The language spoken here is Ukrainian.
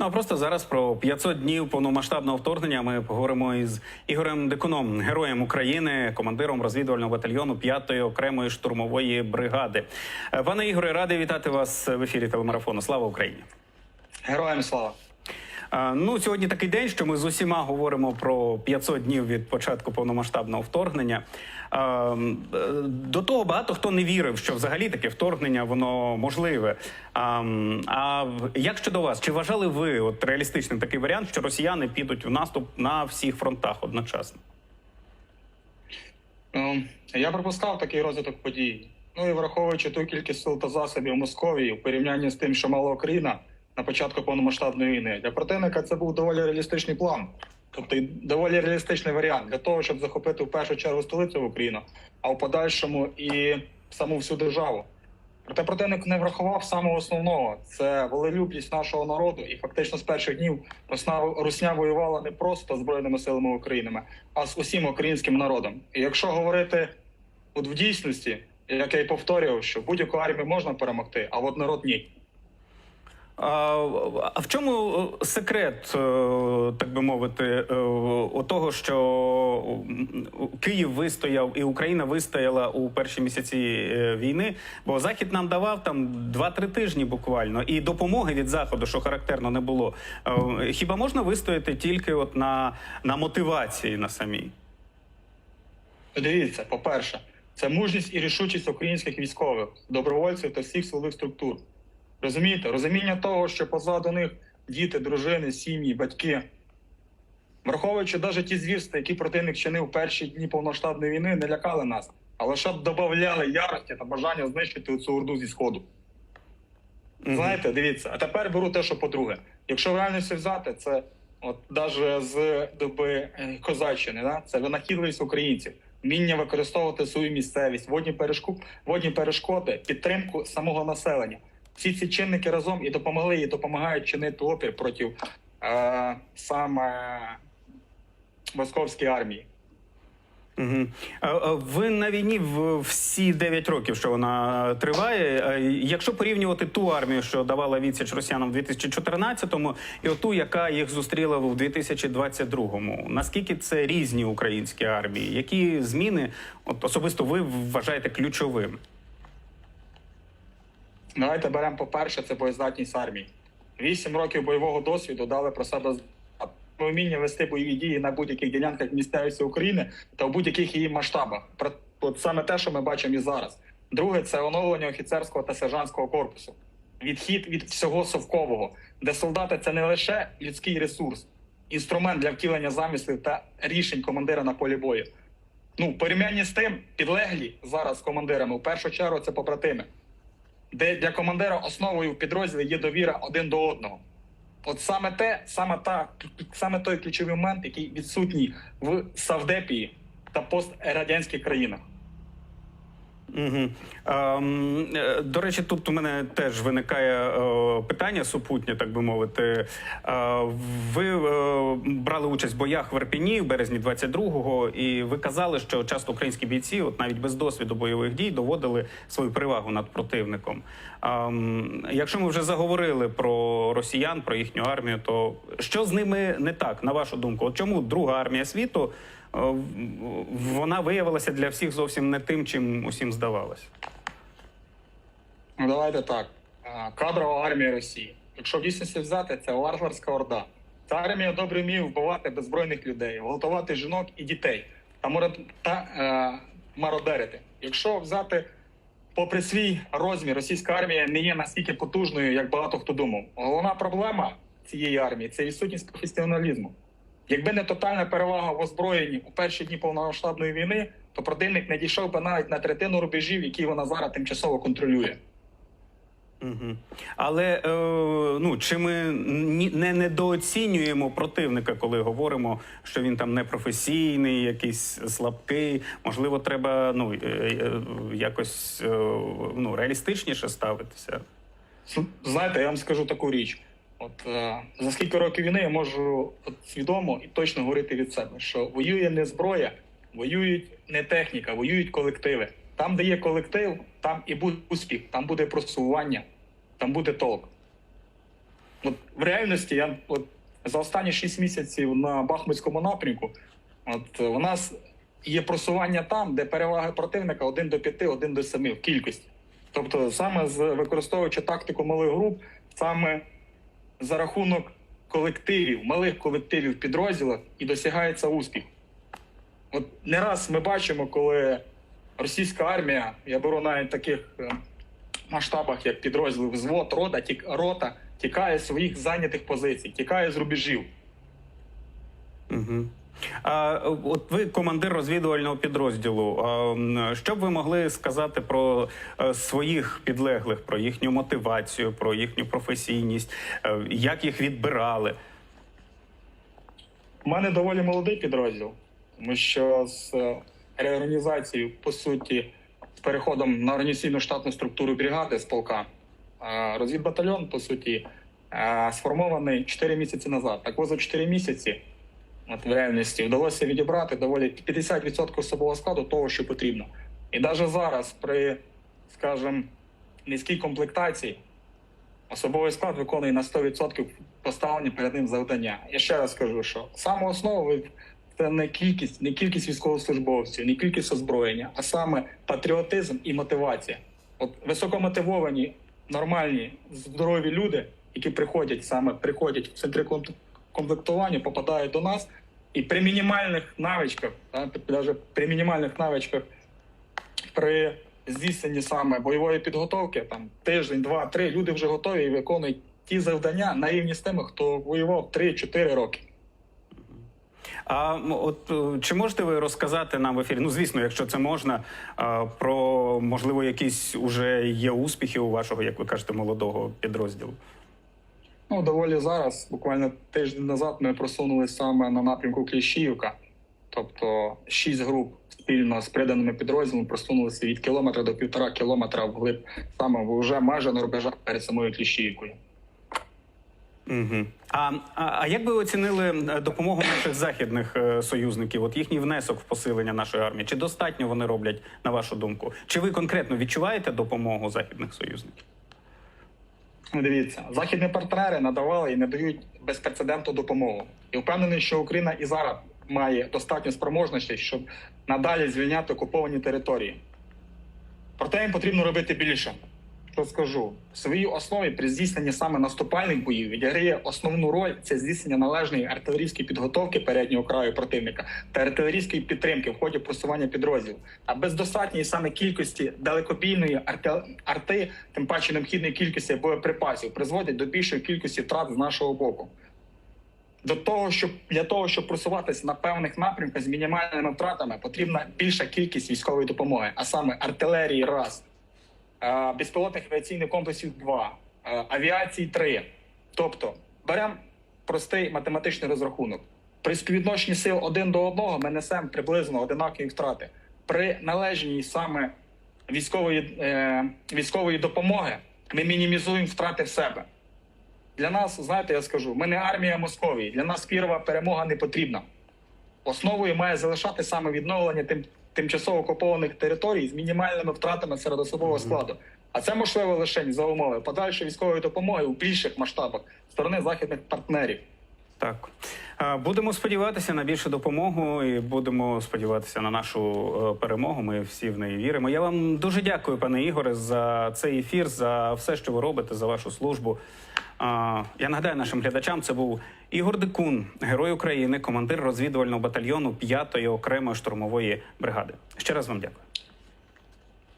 Ну а просто зараз про 500 днів повномасштабного вторгнення ми поговоримо із Ігорем Дикуном, героєм України, командиром розвідувального батальйону 5-ї окремої штурмової бригади. Е, Пане Ігоре, радий вітати вас в ефірі телемарафону. Слава Україні! Героям слава! Ну, сьогодні такий день, що ми з усіма говоримо про 500 днів від початку повномасштабного вторгнення. До того багато хто не вірив, що взагалі таке вторгнення воно можливе. А, як щодо вас, чи вважали ви от реалістичним такий варіант, що росіяни підуть в наступ на всіх фронтах одночасно? Ну, я припускав такий розвиток подій. Ну і враховуючи ту кількість сил та засобів Московії в порівнянні з тим, що мала Україна на початку повномасштабної війни, для противника це був доволі реалістичний план. Тобто доволі реалістичний варіант для того, щоб захопити в першу чергу столицю в Україну, а в подальшому і саму всю державу. Проте противник не врахував самого основного це волелюбність нашого народу, і фактично з перших днів Русня воювала не просто збройними силами України, а з усім українським народом. І якщо говорити от в дійсності, як я й повторював, що будь-яку армію можна перемогти, а от народ ні. А, в чому е, секрет, е, так би мовити, е, того, що Київ вистояв і Україна вистояла у перші місяці війни? Бо Захід нам давав там 2-3 тижні буквально, і допомоги від заходу, що характерно, не було. Хіба можна вистояти тільки от на, на мотивації на самій? Дивіться, по-перше, це мужність і рішучість українських військових, добровольців та всіх силових структур. Розумієте, розуміння того, що позаду них діти, дружини, сім'ї, батьки. Враховуючи навіть ті звірства, які противник чинив перші дні повноштабної війни, не лякали нас, а лише додавали ярості та бажання знищити цю орду зі сходу. Мгм. Знаєте, дивіться, а тепер беру те, що по-друге. Якщо в реальності взяти, це от навіть з доби е, козаччини, да? це винахідливість українців, вміння використовувати свою місцевість, водні перешкоди, водні перешкоди, підтримку самого населення. Всі ці чинники разом і допомогли, і допомагають чинити опір проти е, саме московської армії. Угу. Ви на війні всі 9 років, що вона триває. Якщо порівнювати ту армію, що давала відсіч росіянам в 2014-му, і оту, яка їх зустріла в 2022-му, наскільки це різні українські армії? Які зміни от особисто ви вважаєте ключовим? Давайте беремо по-перше, це боєздатність армії. Вісім років бойового досвіду дали про себе вміння вести бойові дії на будь-яких ділянках місцевості України та в будь-яких її масштабах. От саме те, що ми бачимо і зараз. Друге це оновлення офіцерського та сержантського корпусу. Відхід від всього совкового, де солдати це не лише людський ресурс, інструмент для втілення замислів та рішень командира на полі бою. Ну, порівнянні з тим, підлеглі зараз командирами в першу чергу це побратими де для командира основою в підрозділі є довіра один до одного. От саме те, саме та саме той ключовий момент, який відсутній в Савдепії та пострадянських країнах. Угу. Е, до речі, тут у мене теж виникає е, питання супутнє, так би мовити. Е, ви е, брали участь в боях в Ірпіні в березні 22-го, і ви казали, що часто українські бійці, от навіть без досвіду бойових дій, доводили свою перевагу над противником. Ем, якщо ми вже заговорили про росіян, про їхню армію, то що з ними не так, на вашу думку? От чому друга армія світу? Е, Вона виявилася для всіх зовсім не тим, чим усім здавалось. Ну давайте так. Кадрова армія Росії. Якщо в дійсності взяти, це варварська орда. Ця армія добре вміє вбивати беззбройних людей, гвалтувати жінок і дітей та, та е, мародерити. Якщо взяти попри свій розмір, російська армія не є настільки потужною, як багато хто думав. Головна проблема цієї армії це відсутність професіоналізму. Якби не тотальна перевага в озброєнні у перші дні повномасштабної війни, то противник не дійшов би навіть на третину рубежів, які вона зараз тимчасово контролює. Угу. Але е, ну чи ми не недооцінюємо противника, коли говоримо, що він там непрофесійний, якийсь слабкий? Можливо, треба ну е, е, якось е, ну реалістичніше ставитися. Знаєте, я вам скажу таку річ. От е, за скільки років війни я можу от, свідомо і точно говорити від себе, що воює не зброя, воюють не техніка, воюють колективи. Там, де є колектив, там і буде успіх, там буде просування, там буде толк. От в реальності я от за останні 6 місяців на Бахмутському напрямку, от у нас є просування там, де перевага противника 1 до 5, 1 до 7 в кількості. Тобто, саме з використовуючи тактику малих груп, саме за рахунок колективів, малих колективів підрозділів і досягається успіх. От не раз ми бачимо, коли російська армія, я беру навіть таких е, масштабах, як підрозділи взвод, рота, тік, рота, тікає з своїх зайнятих позицій, тікає з рубежів. Угу. От ви командир розвідувального підрозділу. Що б ви могли сказати про е, своїх підлеглих, про їхню мотивацію, про їхню професійність, е, як їх відбирали? У мене доволі молодий підрозділ, тому що з е, реорганізацією, по суті, з переходом на організаційну штатну структуру бригади з полка, розвідбатальйон, по суті, сформований 4 місяці назад. Так ось за 4 місяці, от в реальності, вдалося відібрати доволі 50% особового складу того, що потрібно. І навіть зараз, при, скажімо, низькій комплектації, особовий склад виконує на 100% поставлені перед ним завдання. Я ще раз кажу, що саме основа це не кількість, не кількість військовослужбовців, не кількість озброєння, а саме патріотизм і мотивація. От високомотивовані, нормальні, здорові люди, які приходять саме приходять в центри комплектування, попадають до нас, і при мінімальних навичках, навіть при мінімальних навичках при здійсненні саме бойової підготовки, там тиждень, два, три, люди вже готові і виконують ті завдання на рівні з тими, хто воював 3-4 роки. А от е, чи можете ви розказати нам в ефірі? Ну, звісно, якщо це можна, е, про можливо якісь уже є успіхи у вашого, як ви кажете, молодого підрозділу? Ну, доволі зараз, буквально тиждень назад, ми просунулися саме на напрямку Кліщіївка. Тобто шість груп спільно з приданими підрозділами просунулися від кілометра до півтора кілометра вглиб, саме вже майже на рубежах перед самою Кліщіївкою. Угу. А, а, а як би оцінили е, допомогу наших західних е, союзників? От їхній внесок в посилення нашої армії? Чи достатньо вони роблять, на вашу думку? Чи ви конкретно відчуваєте допомогу західних союзників? Ну, Дивіться, західні партнери надавали і надають безпрецедентну допомогу. І впевнений, що Україна і зараз має достатньо спроможності, щоб надалі звільняти окуповані території. Проте їм потрібно робити більше. Що скажу, в своїй основі при здійсненні саме наступальних боїв відіграє основну роль це здійснення належної артилерійської підготовки переднього краю противника та артилерійської підтримки в ході просування підрозділів. А без достатньої саме кількості далекобійної арти, тим паче необхідної кількості боєприпасів, призводить до більшої кількості втрат з нашого боку. До того, щоб для того, щоб просуватися на певних напрямках з мінімальними втратами, потрібна більша кількість військової допомоги, а саме артилерії раз, безпілотних авіаційних комплексів 2, е, авіації 3. Тобто беремо простий математичний розрахунок. При співвідношенні сил один до одного ми несемо приблизно одинакові втрати. При належній саме військової, е, військової допомоги ми мінімізуємо втрати в себе. Для нас, знаєте, я скажу, ми не армія Московії. Для нас пірова перемога не потрібна. Основою має залишати саме відновлення тим, тимчасово окупованих територій з мінімальними втратами серед особового складу. А це можливо лише за умови подальшої військової допомоги у більших масштабах сторони західних партнерів. Так будемо сподіватися на більшу допомогу і будемо сподіватися на нашу е, перемогу. Ми всі в неї віримо. Я вам дуже дякую, пане Ігоре, за цей ефір, за все, що ви робите, за вашу службу. Я нагадаю нашим глядачам, це був Ігор Дикун, герой України, командир розвідувального батальйону 5-ї окремої штурмової бригади. Ще раз вам дякую.